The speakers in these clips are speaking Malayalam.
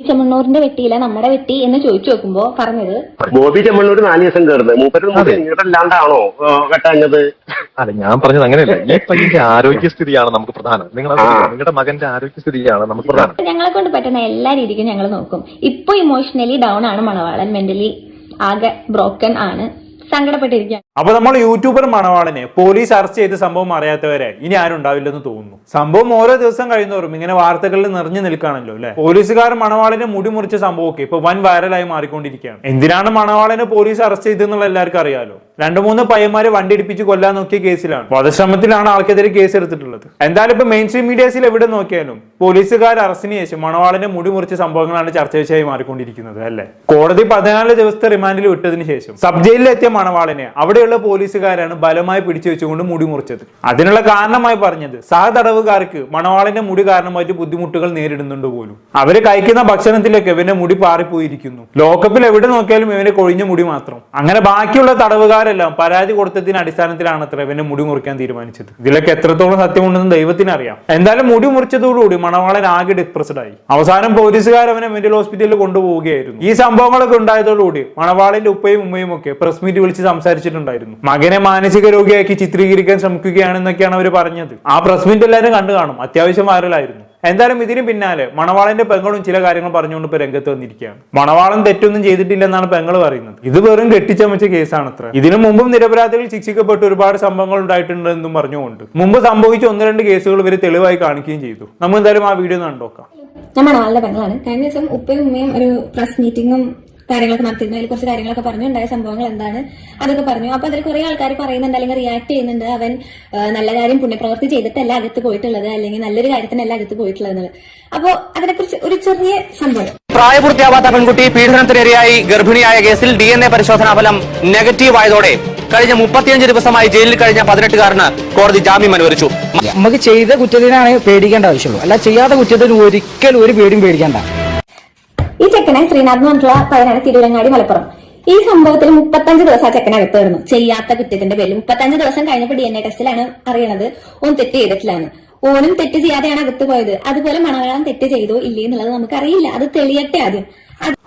ചെമ്മണ്ണൂരിന്റെ വെട്ടിയില്ല നമ്മുടെ വെട്ടി എന്ന് ചോദിച്ചു നോക്കുമ്പോ പറഞ്ഞത്. ബോബി ചെമ്മണ്ണൂർ നാല് ദിവസം കയറുന്നത് മൂപ്പര് ഇങ്ങോട്ടല്ലാണ്ടാണോ വെട്ടാഞ്ഞത് അല്ല ഞാൻ പറഞ്ഞത് അങ്ങനെയല്ല. ഈ പയ്യന്റെ ആരോഗ്യസ്ഥിതിയാണ് നമുക്ക് പ്രധാനം. നിങ്ങൾ നിങ്ങളുടെ മകന്റെ ആരോഗ്യസ്ഥിതിയാണ് നമുക്ക് പ്രധാനം. ഞങ്ങളെ കൊണ്ട് പറ്റുന്ന എല്ലാ രീതിക്കും ഞങ്ങൾ നോക്കും. ഇപ്പൊ ഇമോഷണലി ഡൗൺ ആണ് മണവാളൻ മെന്റലി ആകെ ബ്രോക്കൺ ആണ്. സങ്കടപ്പെട്ടിരിക്കുകയാണ്. അപ്പൊ നമ്മൾ യൂട്യൂബർ മണവാളനെ പോലീസ് അറസ്റ്റ് ചെയ്ത സംഭവം അറിയാത്തവരെ ഇനി ആരും ഉണ്ടാവില്ലെന്ന് തോന്നുന്നു. സംഭവം ഓരോ ദിവസം കഴിയുന്നവരും ഇങ്ങനെ വാർത്തകളിൽ നിറഞ്ഞു നിൽക്കുകയാണല്ലോ അല്ലെ? പോലീസുകാർ മണവാളനെ മുടി മുറിച്ച സംഭവമൊക്കെ ഇപ്പൊ വൻ വൈറലായി മാറിക്കൊണ്ടിരിക്കുകയാണ്. എന്തിനാണ് മണവാളനെ പോലീസ് അറസ്റ്റ് ചെയ്തെന്നുള്ള എല്ലാവർക്കും അറിയാലോ? രണ്ടു മൂന്ന് പയ്യന്മാരെ വണ്ടി ഇടിപ്പിച്ച് കൊല്ലാൻ നോക്കിയ കേസിലാണ്. വധശ്രമത്തിലാണ് ആൾക്കെതിരെ കേസ് എടുത്തിട്ടുള്ളത്. എന്തായാലും ഇപ്പൊ മെയിൻ സ്ട്രീം മീഡിയസിൽ എവിടെ നോക്കിയാലും പോലീസുകാർ അറസ്റ്റിന് ശേഷം മണവാളനെ മുടി മുറിച്ച സംഭവങ്ങളാണ് ചർച്ച വിഷയമായി മാറിക്കൊണ്ടിരിക്കുന്നത് അല്ലെ? കോടതി പതിനാല് ദിവസത്തെ റിമാൻഡിൽ വിട്ടതിന് ശേഷം. സബ് ജയിലിലെത്തിയ മണവാളനെ. അവിടെയുള്ള പോലീസുകാരാണ് ബലമായി പിടിച്ചു വെച്ചുകൊണ്ട് മുടി മുറിച്ചത്. അതിനുള്ള കാരണമായി പറഞ്ഞത് സഹതടവുകാർക്ക് മണവാളിന്റെ മുടി കാരണമായിട്ട് ബുദ്ധിമുട്ടുകൾ നേരിടുന്നുണ്ട് പോലും. അവർ കഴിക്കുന്ന ഭക്ഷണത്തിലൊക്കെ ഇവന്റെ മുടി പാറിപ്പോയിരിക്കുന്നു. ലോക്കപ്പിൽ എവിടെ നോക്കിയാലും ഇവന്റെ കൊഴിഞ്ഞ മുടി മാത്രം. അങ്ങനെ ബാക്കിയുള്ള തടവുകാരെല്ലാം പരാതി കൊടുത്തതിന്റെ അടിസ്ഥാനത്തിലാണ് അത്ര ഇവന്റെ മുടി മുറിക്കാൻ തീരുമാനിച്ചത്. ഇതിലൊക്കെ എത്രത്തോളം സത്യമുണ്ടെന്ന് ദൈവത്തിന് അറിയാം. എന്തായാലും മുടി മുറിച്ചതോടുകൂടി മണവാളൻ ആകെ ഡിപ്രസ്ഡ് ആയി. അവസാനം പോലീസുകാർ അവനെ മെന്റൽ ഹോസ്പിറ്റലിൽ കൊണ്ടുപോവുകയായിരുന്നു. ഈ സംഭവങ്ങളൊക്കെ ഉണ്ടായതോടുകൂടി മണവാളിന്റെ ഉപ്പയും ഉമ്മയും ഒക്കെ പ്രസ് മീറ്റ് വിളിച്ച് സംസാരിച്ചിട്ടുണ്ടായിരുന്നു. മകനെ മാനസിക രോഗിയാക്കി ചിത്രീകരിക്കാൻ ശ്രമിക്കുകയാണെന്നൊക്കെയാണ് അവർ പറഞ്ഞത്. ആ പ്രസ് മീറ്റ് എല്ലാവരും കണ്ടു കാണും. അത്യാവശ്യം വൈറലായിരുന്നു. എന്തായാലും ഇതിന് പിന്നാലെ മണവാളന്റെ പെങ്ങളും ചില കാര്യങ്ങൾ പറഞ്ഞുകൊണ്ട് ഇപ്പൊ രംഗത്ത് വന്നിരിക്കുകയാണ്. മണവാളൻ തെറ്റൊന്നും ചെയ്തിട്ടില്ലെന്നാണ് പെങ്ങൾ പറയുന്നത്. ഇത് വെറും കെട്ടിച്ചമച്ച കേസാണ് അത്ര ഇതിനു മുമ്പും നിരപരാധികൾ ശിക്ഷിക്കപ്പെട്ട് ഒരുപാട് സംഭവങ്ങൾ ഉണ്ടായിട്ടുണ്ട് എന്നും പറഞ്ഞുകൊണ്ട്. മുമ്പ് സംഭവിച്ച ഒന്ന് രണ്ട് കേസുകൾ ഇവർ തെളിവായി കാണിക്കുകയും ചെയ്തു. നമ്മൾ എന്തായാലും ആ വീഡിയോ കണ്ടുനോക്കാം കണ്ടോക്കാം. ഞാൻ മണവാളിന്റെ പെങ്ങളാണ്. കഴിഞ്ഞ ദിവസം ഉപ്പയും ഉമ്മയും ഒരു പ്രസ് മീറ്റിംഗും കാര്യങ്ങളൊക്കെ നടത്തിയിരുന്നു അതിൽ കുറച്ച് കാര്യങ്ങളൊക്കെ പറഞ്ഞു ഉണ്ടായ സംഭവങ്ങൾ എന്താണ് അതൊക്കെ പറഞ്ഞു. അപ്പൊ അതിൽ കുറെ ആൾക്കാർ പറയുന്നുണ്ട് അല്ലെങ്കിൽ റിയാക്ട് ചെയ്യുന്നുണ്ട് അവൻ നല്ല കാര്യം പുണ്യപ്രവൃത്തി ചെയ്തിട്ടല്ല അകത്ത് പോയിട്ടുള്ളത് അല്ലെങ്കിൽ നല്ലൊരു കാര്യത്തിനല്ല അകത്ത് പോയിട്ടുള്ളത് എന്നുള്ളത് അപ്പോ അതിനെക്കുറിച്ച് ഒരു ചെറിയ സംഭവം. പ്രായപൂർത്തിയാവാത്ത പെൺകുട്ടി പീഡനത്തിനിരയായി ഗർഭിണിയായ കേസിൽ ഡി എൻ എ പരിശോധനാ ഫലം നെഗറ്റീവ് ആയതോടെ കഴിഞ്ഞ മുപ്പത്തിയഞ്ച് ദിവസമായി ജയിലിൽ കഴിഞ്ഞ പതിനെട്ടുകാരന് കോടതി ജാമ്യം അനുവദിച്ചു. നമുക്ക് ചെയ്ത കുറ്റത്തിനാണ് പേടിക്കേണ്ട ആവശ്യമുള്ളൂ. അല്ല ചെയ്യാത്ത കുറ്റത്തിന് ഒരിക്കലും ഒരു പേടിയും പേടിക്കേണ്ട. ഈ ചെക്കനെ ശ്രീനാഥ് എന്ന് പറഞ്ഞിട്ടുള്ള പയ്യനാണ് തിരുവരങ്ങാടി മലപ്പുറം. ഈ സംഭവത്തിൽ മുപ്പത്തഞ്ച് ദിവസം ആ ചെക്കനെ അകത്തായിരുന്നു ചെയ്യാത്ത കുറ്റത്തിന്റെ പേരിൽ മുപ്പത്തഞ്ച് ദിവസം കഴിഞ്ഞപ്പോൾ ഡി എൻ എ ടെസ്റ്റിലാണ് അറിയണത്. ഓൻ തെറ്റ് ചെയ്തിട്ടില്ലാന്ന്. ഓനും തെറ്റ് ചെയ്യാതെയാണ് അകത്ത് പോയത്. അതുപോലെ മണവാളൻ തെറ്റ് ചെയ്തോ ഇല്ലേ എന്നുള്ളത് നമുക്കറിയില്ല. അത് തെളിയട്ടെ ആദ്യം.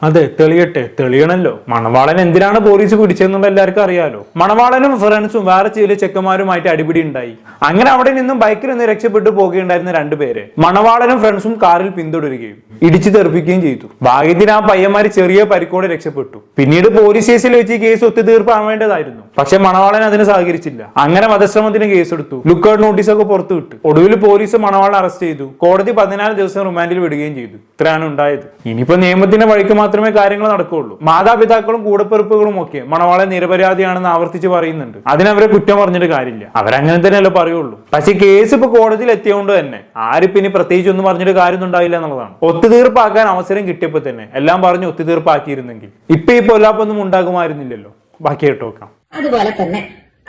അത് തെളിയട്ടെ തെളിയണല്ലോ. മണവാളൻ എന്തിനാണ് പോലീസ് പിടിച്ചതെന്നുള്ള എല്ലാവർക്കും അറിയാലോ. മണവാളനും ഫ്രണ്ട്സും വേറെ ചില ചെക്കന്മാരുമായിട്ട് അടിപിടി ഉണ്ടായി. അങ്ങനെ അവിടെ നിന്നും ബൈക്കിൽ നിന്ന് രക്ഷപ്പെട്ടു പോകുകയുണ്ടായിരുന്ന രണ്ടുപേരെ മണവാളനും ഫ്രണ്ട്സും കാറിൽ പിന്തുടരുകയും ഇടിച്ചു തെറിപ്പിക്കുകയും ചെയ്തു. ഭാഗ്യത്തിന് ആ പയ്യന്മാര് ചെറിയ പരിക്കോടെ രക്ഷപ്പെട്ടു. പിന്നീട് പോലീസ് കേസിൽ വെച്ച് കേസ് ഒത്തുതീർപ്പാവേണ്ടതായിരുന്നു പക്ഷെ മണവാളൻ അതിന് സഹകരിച്ചില്ല. അങ്ങനെ വധശ്രമത്തിന് കേസെടുത്തു. ലുക്കൌട്ട് നോട്ടീസ് ഒക്കെ പുറത്തു വിട്ടു. ഒടുവിൽ പോലീസ് മണവാളനെ അറസ്റ്റ് ചെയ്തു. കോടതി പതിനാല് ദിവസം റിമാൻഡിൽ വിടുകയും ചെയ്തു. ഇത്രയാണ് ഉണ്ടായത്. ഇനിയിപ്പോ നിയമത്തിന്റെ വഴിക്ക് മാത്രമേ കാര്യങ്ങൾ നടക്കുകയുള്ളൂ. മാതാപിതാക്കളും കൂടപ്പിറപ്പുകളും ഒക്കെ മണവാളെ നിരപരാധിയാണെന്ന് ആവർത്തിച്ച് പറയുന്നുണ്ട്. അതിനവരെ കുറ്റം പറഞ്ഞിട്ട് കാര്യമില്ല. അവരങ്ങനെ തന്നെയല്ലേ പറയുള്ളൂ. പക്ഷെ കേസ് ഇപ്പൊ കോടതിയിൽ എത്തിയതുകൊണ്ട് തന്നെ ആരും ഇനി പ്രത്യേകിച്ച് ഒന്നും പറഞ്ഞിട്ട് കാര്യമൊന്നും ഉണ്ടാവില്ല എന്നുള്ളതാണ്. ഒത്തുതീർപ്പാക്കാൻ അവസരം കിട്ടിയപ്പോ തന്നെ എല്ലാം പറഞ്ഞ് ഒത്തുതീർപ്പാക്കിയിരുന്നെങ്കിൽ ഇപ്പൊ ഈ പൊല്ലാപ്പൊന്നും ഉണ്ടാകുമായിരുന്നില്ലല്ലോ. ബാക്കി കേട്ടോ നോക്കാം. അതുപോലെ തന്നെ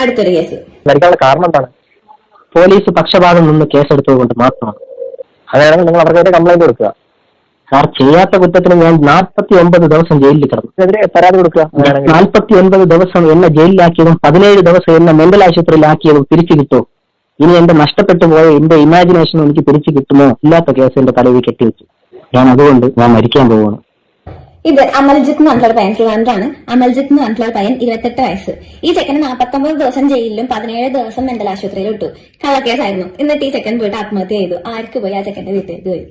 അടുത്തൊരു കേസ്. മരിക്കാനുള്ള കാരണം എന്താണ്? പോലീസ് പക്ഷപാതം നിന്ന് കേസെടുത്തത് കൊണ്ട് മാത്രമാണ്. അങ്ങനെയാണെങ്കിൽ നിങ്ങൾ അവർക്കെതിരെ കംപ്ലൈന്റ് കൊടുക്കുക. സാർ ചെയ്യാത്ത കുറ്റത്തിന് ഞാൻ നാൽപ്പത്തി ഒമ്പത് ദിവസം ജയിലിൽ കിടന്നു. പരാതി കൊടുക്കുക നാൽപ്പത്തി ഒൻപത് ദിവസം എന്നെ ജയിലിലാക്കിയതും പതിനേഴ് ദിവസം എന്നെ മെന്റൽ ആശുപത്രിയിലാക്കിയതും തിരിച്ചു കിട്ടുമോ? ഇനി എന്റെ നഷ്ടപ്പെട്ടു പോയ എന്റെ ഇമാജിനേഷൻ എനിക്ക് തിരിച്ചു കിട്ടുമോ? ഇല്ലാത്ത കേസ് എന്റെ തലയിൽ കെട്ടിവെച്ചു ഞാൻ അതുകൊണ്ട് ഞാൻ മരിക്കാൻ പോവാണ് ഇത് അമൽജിത്ത് എന്ന് പറഞ്ഞിട്ടുള്ള പയൻ പയ്യൻ ട്രിവാൻഡ്രാണ് അമൽജിത്ത് എന്ന് പറഞ്ഞിട്ടുള്ള പയൻ പയ്യൻ ഇരുപത്തെട്ട് വയസ്സ്. ഈ ചെക്കന് നാൽപ്പത്തൊമ്പത് ദിവസം ജയിലിലും പതിനേഴ് ദിവസം മെന്റൽ ആശുപത്രിയിലും ഇട്ടു. കള്ളക്കേസായിരുന്നു. എന്നിട്ട് ഈ ചെക്കൻ പോയിട്ട് ആത്മഹത്യ ചെയ്തു. ആർക്ക് പോയി ആ ചെക്കന്റെ വീട്ടിലേക്ക് പോയി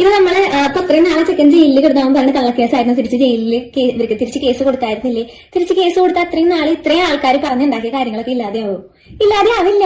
ഇത് നമ്മൾ ഇപ്പൊ ഇത്രയും നാളെ ചെക്കൻ ജയിലിൽ കിടന്നാകുമ്പോഴാണ് കള്ളക്കേസായിരുന്നു തിരിച്ച് ജയിലിൽ ഇവർക്ക് തിരിച്ച് കേസ് കൊടുത്തായിരുന്നില്ലേ? തിരിച്ച് കേസ് കൊടുത്താൽ അത്രയും നാളെ ഇത്രയും ആൾക്കാർ പറഞ്ഞുണ്ടാക്കിയ കാര്യങ്ങളൊക്കെ ഇല്ലാതെയാവും. ഇല്ലാതെ അതില്ല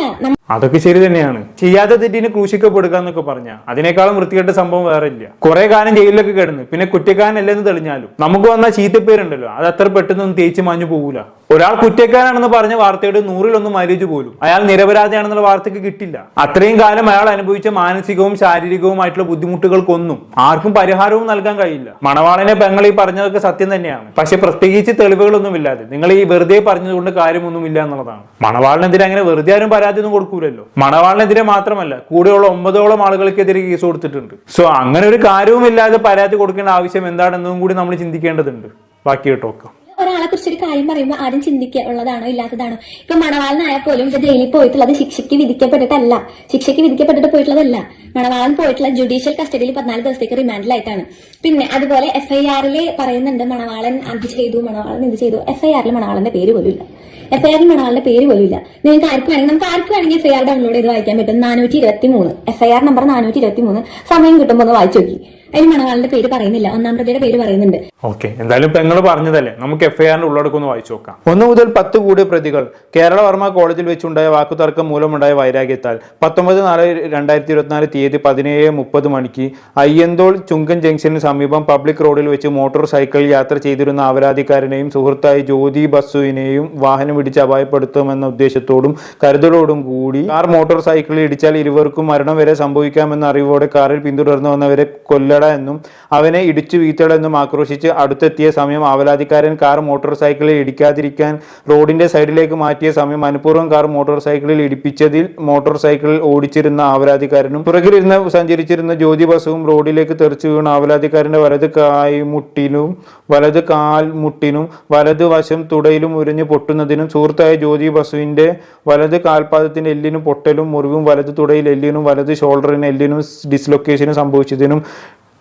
അതൊക്കെ ശരി തന്നെയാണ്. ചെയ്യാത്ത തെറ്റിന് ക്രൂശിക്കപ്പെടുക എന്നൊക്കെ പറഞ്ഞ അതിനേക്കാളും വൃത്തികെട്ട സംഭവം വേറെ ഇല്ല. കുറെ കാലം ജയിലിലൊക്കെ കിടന്ന് പിന്നെ കുറ്റക്കാരനല്ലെന്ന് തെളിഞ്ഞാലും നമുക്ക് വന്ന ചീത്തപ്പേരുണ്ടല്ലോ അത് അത്ര പെട്ടെന്നൊന്നും തേച്ച് മാഞ്ഞു പോകൂല ഒരാൾ കുറ്റക്കാരാണെന്ന് പറഞ്ഞ വാർത്തയുടെ നൂറിലൊന്നും മൈലേജ് പോലും അയാൾ നിരപരാധിയാണെന്നുള്ള വാർത്തയ്ക്ക് കിട്ടില്ല. അത്രയും കാലം അയാൾ അനുഭവിച്ച മാനസികവും ശാരീരികവുമായിട്ടുള്ള ബുദ്ധിമുട്ടുകൾക്കൊന്നും ആർക്കും പരിഹാരവും നൽകാൻ കഴിയില്ല. മണവാളനെ പെങ്ങൾ ഈ പറഞ്ഞതൊക്കെ സത്യം തന്നെയാണ്. പക്ഷെ പ്രത്യേകിച്ച് തെളിവുകളൊന്നും ഇല്ലാതെ നിങ്ങൾ ഈ വെറുതെ പറഞ്ഞതുകൊണ്ട് കാര്യമൊന്നും ഇല്ല എന്നുള്ളതാണ്. മണവാളിനെതിരെ അങ്ങനെ വെറുതെ ആരും പരാതി ഒന്നും കൊടുക്കൂലല്ലോ. മണവാളിനെതിരെ മാത്രമല്ല കൂടെയുള്ള ഒമ്പതോളം ആളുകൾക്കെതിരെ കേസ് കൊടുത്തിട്ടുണ്ട്. സോ അങ്ങനെ ഒരു കാര്യവും ഇല്ലാതെ പരാതി കൊടുക്കേണ്ട ആവശ്യം എന്താണെന്നും കൂടി നമ്മൾ ചിന്തിക്കേണ്ടതുണ്ട്. ബാക്കി കേട്ടോക്കാം ഒരാളെ കുറിച്ച് ഒരു കാര്യം പറയുമ്പോൾ ആദ്യം ചിന്തിക്കുക ഉള്ളതാണോ ഇല്ലാത്തതാണോ? ഇപ്പൊ മണവാളനായ പോലും ഇപ്പൊ ജയിലിൽ പോയിട്ടുള്ളത് ശിക്ഷയ്ക്ക് വിധിക്കപ്പെട്ടിട്ടല്ല. ശിക്ഷയ്ക്ക് വിധിക്കപ്പെട്ടിട്ട് പോയിട്ടുള്ളതല്ല. മണവാളൻ പോയിട്ടുള്ള ജുഡീഷ്യൽ കസ്റ്റഡിയിൽ പതിനാല് ദിവസത്തേക്ക് റിമാൻഡിലായിട്ടാണ് പിന്നെ അതുപോലെ എഫ്ഐആറിൽ പറയുന്നുണ്ട് മണവാളൻ അത് ചെയ്തു മണവാളൻ ഇത് ചെയ്തു. എഫ്ഐആറിൽ മണവാളന്റെ പേര് പോലും ഇല്ല. എഫ്ഐആറിൽ മണവാളിന്റെ പേര് പോലും ഇല്ല. നിങ്ങൾക്ക് ആർക്ക് വേണമെങ്കിൽ നമുക്ക് ആർക്ക് വേണമെങ്കിൽ എഫ് ആർ ഡൗൺലോഡ് ചെയ്ത് വായിക്കാൻ പറ്റും. നാനൂറ്റി ഇരുപത്തി മൂന്ന് എഫ് ഐ ആർ നമ്പർ നാനൂറ്റി ഇരുപത്തി മൂന്ന് സമയം കിട്ടുമ്പോൾ ഒന്ന് വായിച്ചു നോക്കി. അതിൽ മണവാളിന്റെ പേര് പറയുന്നില്ല. ഒന്നാം പ്രതിയുടെ പേര് പറയുന്നുണ്ട്. ഓക്കെ. എന്തായാലും പെങ്ങൾ പറഞ്ഞതല്ലേ? നമുക്ക് എഫ്ഐആറിന്റെ ഉള്ളടക്കം വായിച്ചു നോക്കാം. ഒന്ന് മുതൽ പത്ത് കൂടിയ പ്രതികൾ കേരള വർമ്മ കോളേജിൽ വെച്ചുണ്ടായ വാക്കുതർക്കം മൂലമുണ്ടായ വൈരാഗ്യത്താൽ പത്തൊമ്പത് നാല് രണ്ടായിരത്തി ഇരുപത്തിനാല് തീയതി പതിനേഴ് മുപ്പത് മണിക്ക് അയ്യന്തോൾ ചുങ്കൻ ജംഗ്ഷന് സമീപം പബ്ലിക് റോഡിൽ വെച്ച് മോട്ടോർ സൈക്കിളിൽ യാത്ര ചെയ്തിരുന്ന അപരാധിക്കാരനെയും സുഹൃത്തായ ജ്യോതി ബസുവിനെയും വാഹനം ഇടിച്ച് അപായപ്പെടുത്തുമെന്ന ഉദ്ദേശത്തോടും കരുതലോടും കൂടി കാർ മോട്ടോർ സൈക്കിളിൽ ഇടിച്ചാൽ ഇരുവർക്കും മരണം വരെ സംഭവിക്കാമെന്ന അറിവോടെ കാറിൽ പിന്തുടർന്നു വന്നവരെ കൊല്ലട എന്നും അവനെ ഇടിച്ചു വീഴ്ത്തട എന്നും ആക്രോശിച്ച് അടുത്തെത്തിയ സമയം ആവലാതിക്കാരൻ കാർ മോട്ടോർ സൈക്കിളിൽ ഇടിക്കാതിരിക്കാൻ റോഡിന്റെ സൈഡിലേക്ക് മാറ്റിയ സമയം മനഃപൂർവം കാർ മോട്ടോർ സൈക്കിളിൽ ഇടിപ്പിച്ചതിൽ മോട്ടോർ സൈക്കിളിൽ ഓടിച്ചിരുന്ന ആവലാതിക്കാരനും പുറകിലിരുന്ന് സഞ്ചരിച്ചിരുന്ന ജ്യോതി ബസും റോഡിലേക്ക് തെറിച്ചു വീണ ആവലാതിക്കാരന്റെ വലത് കായ്മുട്ടിനും വലത് കാൽമുട്ടിനും വലത് വശം തുടയിലും ഉരഞ്ഞു പൊട്ടുന്നതിനും സുഹൃത്തായ ജ്യോതി ബസുവിന്റെ വലത് കാൽപാദത്തിന്റെ എല്ലിനും പൊട്ടലും മുറിവും വലത് തുടയിൽ എല്ലിനും വലത് ഷോൾഡറിന് എല്ലിനും ഡിസ്ലൊക്കേഷനും സംഭവിച്ചതിനും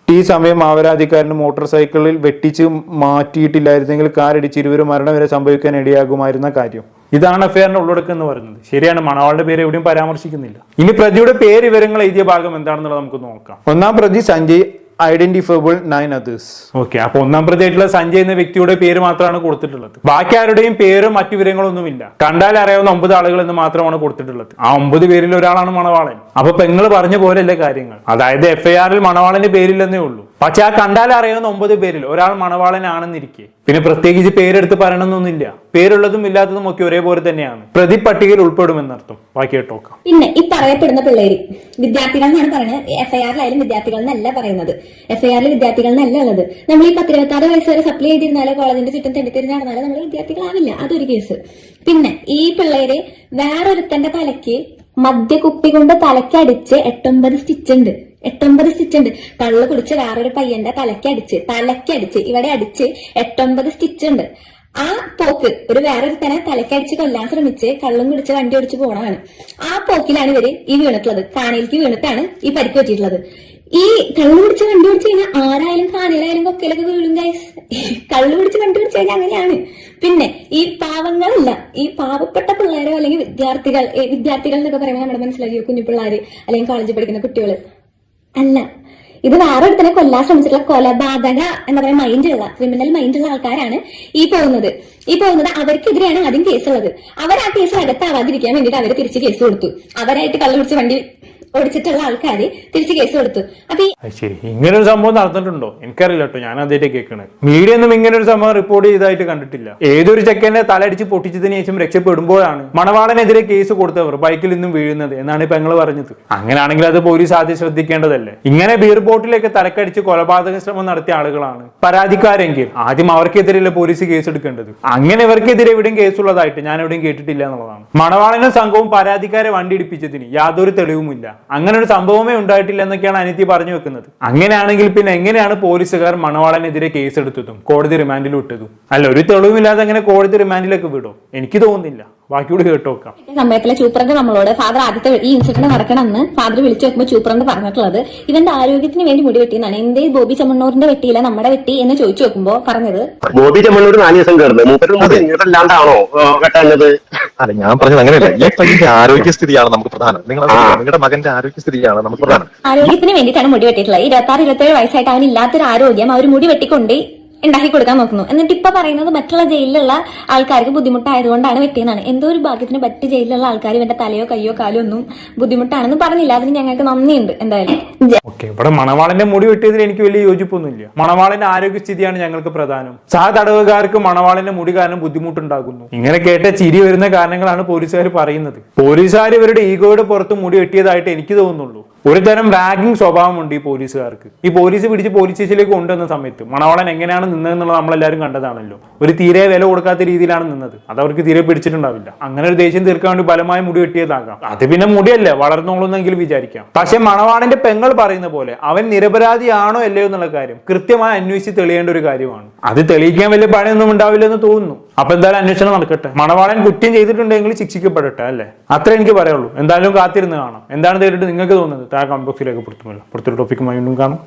ഈ സമയം ആവരാധിക്കാരന് മോട്ടോർ സൈക്കിളിൽ വെട്ടിച്ച് മാറ്റിയിട്ടില്ലായിരുന്നെങ്കിൽ കാറിടിച്ച് ഇരുവരും മരണം വരെ സംഭവിക്കാൻ ഇടയാകുമായിരുന്ന കാര്യം. ഇതാണ് എഫ്ഐആറിന്റെ ഉള്ളടക്കം എന്ന് പറയുന്നത്. ശരിയാണ് മണവാളുടെ പേര് എവിടെയും പരാമർശിക്കുന്നില്ല. ഇനി പ്രതിയുടെ പേര് വിവരങ്ങൾ എഴുതിയ ഭാഗം എന്താണെന്നുള്ളത് നമുക്ക് നോക്കാം. ഒന്നാം പ്രതി Sanjay identifiable nine others okay അപ്പൊ ഒന്നാം പ്രതി ആയിട്ടുള്ള സഞ്ജയ് എന്ന വ്യക്തിയുടെ പേര് മാത്രമാണ് കൊടുത്തിട്ടുള്ളത്. ബാക്കി ആരുടെയും പേരും മറ്റു വിവരങ്ങളൊന്നുമില്ല. കണ്ടാൽ അറിയാവുന്ന ഒമ്പത് ആളുകൾ എന്ന് മാത്രമാണ് കൊടുത്തിട്ടുള്ളത്. ആ ഒമ്പത് പേരിൽ ഒരാളാണ് മണവാളൻ. അപ്പൊ പെങ്ങൾ പറഞ്ഞ പോലെയല്ലേ കാര്യങ്ങൾ. അതായത് എഫ്ഐആറിൽ മണവാളന്റെ പേരില്ലെന്നേ ഉള്ളൂ. പക്ഷെ ആ കണ്ടാൽ അറിയാവുന്ന ഒമ്പത് പേരിൽ ഒരാൾ മണവാളനാണെന്നിരിക്കെ. പിന്നെ പ്രത്യേകിച്ച് പേരെടുത്ത് പറയണമെന്നൊന്നുമില്ല പേരുള്ളതും ഇല്ലാത്തതും ഒക്കെ ഒരേപോലെ തന്നെയാണ്. പ്രതി പട്ടികയിൽ ഉൾപ്പെടുമെന്നർത്ഥം. ബാക്കി കേട്ടോക്കാം പിന്നെ ഈ പറയപ്പെടുന്ന പിള്ളേര് വിദ്യാർത്ഥികൾ എന്നാണ് പറയുന്നത്? എഫ്ഐആറിലായാലും വിദ്യാർത്ഥികൾ എന്നല്ല പറയുന്നത്. എഫ്ഐആറിൽ വിദ്യാർത്ഥികൾ എന്നല്ല ഉള്ളത്. നമ്മൾ ഈ പത്തിരുപത്താറ് വയസ്സ് വരെ സപ്ലൈ ചെയ്തിരുന്നാലോ കോളേജിന്റെ ചുറ്റും തെണ്ടിത്തിരിഞ്ഞ് നമ്മൾ വിദ്യാർത്ഥികളാവില്ല. അതൊരു കേസ് പിന്നെ ഈ പിള്ളേര് വേറൊരുത്തന്റെ തലയ്ക്ക് മദ്യകുപ്പി കൊണ്ട് തലയ്ക്കടിച്ച് എട്ടൊമ്പത് സ്റ്റിച്ച് ഉണ്ട്. എട്ടൊമ്പത് സ്റ്റിച്ച് ഉണ്ട്. കള്ള് കുടിച്ച് വേറൊരു പയ്യന്റെ തലക്കടിച്ച് തലക്കടിച്ച് ഇവിടെ അടിച്ച് എട്ടൊമ്പത് സ്റ്റിച്ച് ഉണ്ട്. ആ പോക്ക് ഒരു വേറൊരു തന്നെ തലക്കടിച്ച് കൊല്ലാൻ ശ്രമിച്ച് കള്ളും കുടിച്ച് വണ്ടി ഓടിച്ച് പോണതാണ്. ആ പോക്കിലാണ് ഇവർ ഈ വീണിട്ടുള്ളത് കാനയിലേക്ക് വീണിട്ടാണ് ഈ പരിക്ക് പറ്റിയിട്ടുള്ളത്. ഈ കള്ളു പിടിച്ച് വണ്ടി പിടിച്ച് കഴിഞ്ഞാൽ ആരായാലും കാനയിലായാലും കൊക്കയിലൊക്കെ വീഴും ഗൈസ് കള്ളു പിടിച്ച് വണ്ടി പിടിച്ച് കഴിഞ്ഞാൽ അങ്ങനെയാണ്. പിന്നെ ഈ പാവങ്ങളല്ല ഈ പാവപ്പെട്ട പിള്ളേരോ അല്ലെങ്കിൽ വിദ്യാർത്ഥികൾ വിദ്യാർത്ഥികൾ എന്നൊക്കെ പറയുമ്പോൾ നമ്മുടെ മനസ്സിലാക്കിയോ കുഞ്ഞു പിള്ളേര് അല്ലെങ്കിൽ കോളേജിൽ പഠിക്കുന്ന കുട്ടികൾ. അല്ല ഇത് വേറെ ഒരുത്തനെ കൊല്ലാൻ ശ്രമിച്ചിട്ടുള്ള കൊലപാതക എന്താ പറയാ മൈൻഡുള്ള ക്രിമിനൽ മൈൻഡുള്ള ആൾക്കാരാണ് ഈ പോകുന്നത്. ഈ പോകുന്നത് അവർക്കെതിരെയാണ് ആദ്യം കേസുള്ളത് അവർ ആ കേസ് അകത്താവാതിരിക്കാൻ വേണ്ടിയിട്ട് അവർ തിരിച്ച് കേസ് കൊടുത്തു. അവരായിട്ട് കള്ളു പിടിച്ച് വണ്ടി ഓടിച്ചിട്ടുള്ള ആൾക്കാര് തിരിച്ച് കേസ് കൊടുത്തു. അപ്പൊ ശരി. ഇങ്ങനെ ഒരു സംഭവം നടന്നിട്ടുണ്ടോ? എനിക്കറിയില്ല കേട്ടോ. ഞാൻ ആദ്യമായിട്ട് കേൾക്കണേ. മീഡിയ ഒന്നും ഇങ്ങനെ ഒരു സംഭവം റിപ്പോർട്ട് ചെയ്തതായിട്ട് കണ്ടിട്ടില്ല. ഏതൊരു ചെക്കനെ തലടിച്ച് പൊട്ടിച്ചതിന് ശേഷം രക്ഷപ്പെടുമ്പോഴാണ് മണവാളനെതിരെ കേസ് കൊടുത്തവർ ബൈക്കിൽ നിന്നും വീഴുന്നത് എന്നാണ് ഇപ്പൊ ഞങ്ങൾ പറഞ്ഞത്. അങ്ങനെയാണെങ്കിൽ അത് പോലീസ് ആദ്യം ശ്രദ്ധിക്കേണ്ടതല്ലേ? ഇങ്ങനെ ബീർ ബോട്ടിലേക്ക് തലക്കടിച്ച് കൊലപാതക ശ്രമം നടത്തിയ ആളുകളാണ് പരാതിക്കാരെങ്കിൽ ആദ്യം അവർക്കെതിരെയല്ലേ പോലീസ് കേസ് എടുക്കേണ്ടത്? അങ്ങനെ ഇവർക്കെതിരെ എവിടെയും കേസുള്ളതായിട്ട് ഞാൻ എവിടെയും കേട്ടിട്ടില്ല എന്നുള്ളതാണ്. മണവാളനും സംഘവും പരാതിക്കാരെ വണ്ടി ഇടിപ്പിച്ചതിന് യാതൊരു തെളിവുമില്ല. അങ്ങനെ ഒരു സംഭവമേ ഉണ്ടായിട്ടില്ല എന്നൊക്കെയാണ് അനിത്യ പറഞ്ഞു വെക്കുന്നത്. അങ്ങനെയാണെങ്കിൽ പിന്നെ എങ്ങനെയാണ് പോലീസുകാർ മണവാളനെതിരെ കേസെടുത്തതും കോടതി റിമാൻഡിൽ വിട്ടതും? അല്ല ഒരു തെളിവുമില്ലാതെ അങ്ങനെ കോടതി റിമാൻഡിലേക്ക് വിടും എനിക്ക് തോന്നുന്നില്ല. ബാക്കിയോട് ഈ സമയത്തിലെ ചൂപ്രണ്ട് നമ്മളോട് ഫാദർ ആദ്യത്തെ ഈ ഇൻസിഡന്റ് നടക്കണമെന്ന് ഫാദർ വിളിച്ചു വെക്കുമ്പോൾ ചൂപ്രണ്ട് പറഞ്ഞിട്ടുള്ളത് ഇവന്റെ ആരോഗ്യത്തിന് വേണ്ടി മുടി വെട്ടിയെന്നാണ്. എന്തേ ബോബി ചെമ്മണ്ണൂരിന്റെ വെട്ടിയില്ല നമ്മുടെ വെട്ടി എന്ന് ചോദിച്ചു വെക്കുമ്പോ പറഞ്ഞത്? ബോബി ചെമ്മണ്ണൂർ നാല് ദിവസം കയറുന്നത്. മൂപ്പര് മൂപ്പര് ഇങ്ങോട്ടല്ലാണ്ടാണോ വെട്ടാഞ്ഞത് അല്ല ഞാൻ പറഞ്ഞത് അങ്ങനെയല്ല. ഈ പയ്യന്റെ ആരോഗ്യസ്ഥിതിയാണ് നമുക്ക് പ്രധാനം. നിങ്ങൾ നിങ്ങളുടെ മകന്റെ ആരോഗ്യസ്ഥിതിയാണ് നമുക്ക് പ്രധാനം. ആരോഗ്യത്തിന് വേണ്ടിയിട്ടാണ് മുടി വെട്ടിയിട്ടുള്ളത്. ഇരുപത്തി ആറ് ഇരുപത്തേഴ് വയസ്സായിട്ട് അവൻ ഇല്ലാത്തൊരു ആരോഗ്യം അവർ മുടി വെട്ടിക്കൊണ്ട് ഉണ്ടാക്കി കൊടുക്കാൻ നോക്കുന്നു. എന്നിട്ട് ഇപ്പൊ പറയുന്നത് മറ്റുള്ള ജയിലിലുള്ള ആൾക്കാർക്ക് ബുദ്ധിമുട്ടായതുകൊണ്ടാണ് വെട്ടിയെന്നാണ് എന്തോ ഒരു ഭാഗ്യത്തിന് പറ്റി ജയിലിലുള്ള ആൾക്കാർ ഇവന്റെ തലയോ കയ്യോ കാലോ ഒന്നും ബുദ്ധിമുട്ടാണെന്ന് പറഞ്ഞില്ല. അതിന് ഞങ്ങൾക്ക് നന്ദിയുണ്ട് എന്തായാലും. ഓക്കെ ഇവിടെ മണവാളന്റെ മുടി വെട്ടിയതിൽ എനിക്ക് വലിയ യോജിപ്പൊന്നുമില്ല. മണവാളന്റെ ആരോഗ്യസ്ഥിതിയാണ് ഞങ്ങൾക്ക് പ്രധാനം. സഹ തടവുകാർക്ക് മണവാളന്റെ മുടി കാരണം ബുദ്ധിമുട്ടുണ്ടാകുന്നു. ഇങ്ങനെ കേട്ട ചിരി വരുന്ന കാരണങ്ങളാണ് പോലീസുകാർ പറയുന്നത്. പോലീസുകാർ ഇവരുടെ ഈഗോയുടെ പുറത്ത് മുടി വെട്ടിയതായിട്ട് എനിക്ക് തോന്നുന്നുള്ളൂ. ഒരു തരം റാഗിങ് സ്വഭാവമുണ്ട് ഈ പോലീസുകാർക്ക്. ഈ പോലീസ് പിടിച്ച് പോലീസ് സ്റ്റേഷനിലേക്ക് കൊണ്ടുവന്ന സമയത്ത് മണവാളൻ എങ്ങനെയാണ് നിന്നതെന്നുള്ളത് നമ്മളെല്ലാവരും കണ്ടതാണല്ലോ. ഒരു തീരെ വില കൊടുക്കാത്ത രീതിയിലാണ് നിന്നത്. അത് അവർക്ക് തീരെ പിടിച്ചിട്ടുണ്ടാവില്ല. അങ്ങനെ ഒരു ദേഷ്യം തീർക്കാൻ വേണ്ടി ബലമായ മുടി വെട്ടിയതാകാം. അത് പിന്നെ മുടിയല്ലേ? വളർന്നോളൂന്നെങ്കിലും വിചാരിക്കാം. പക്ഷെ മണവാളന്റെ പെങ്ങൾ പറയുന്ന പോലെ അവൻ നിരപരാധിയാണോ അല്ലയോ എന്നുള്ള കാര്യം കൃത്യമായി അന്വേഷിച്ച് തെളിയേണ്ട ഒരു കാര്യമാണ്. അത് തെളിയിക്കാൻ വലിയ പണിയൊന്നും ഉണ്ടാവില്ലെന്ന് തോന്നുന്നു. അപ്പൊ എന്തായാലും അന്വേഷണം നടക്കട്ടെ. മണവാളൻ കുറ്റം ചെയ്തിട്ടുണ്ടെങ്കിൽ ശിക്ഷിക്കപ്പെടട്ടെ അല്ലേ? അത്ര എനിക്ക് പറയുള്ളൂ. എന്തായാലും കാത്തിരുന്ന് കാണാം. എന്താണ് നേരിട്ട് നിങ്ങൾക്ക് തോന്നുന്നത്? താഴെ കമന്റ് ബോക്സിലേക്ക് പുറത്തുമല്ലോ പുറത്തൊരു ടോപ്പിക്കുമായി വീണ്ടും കാണാം.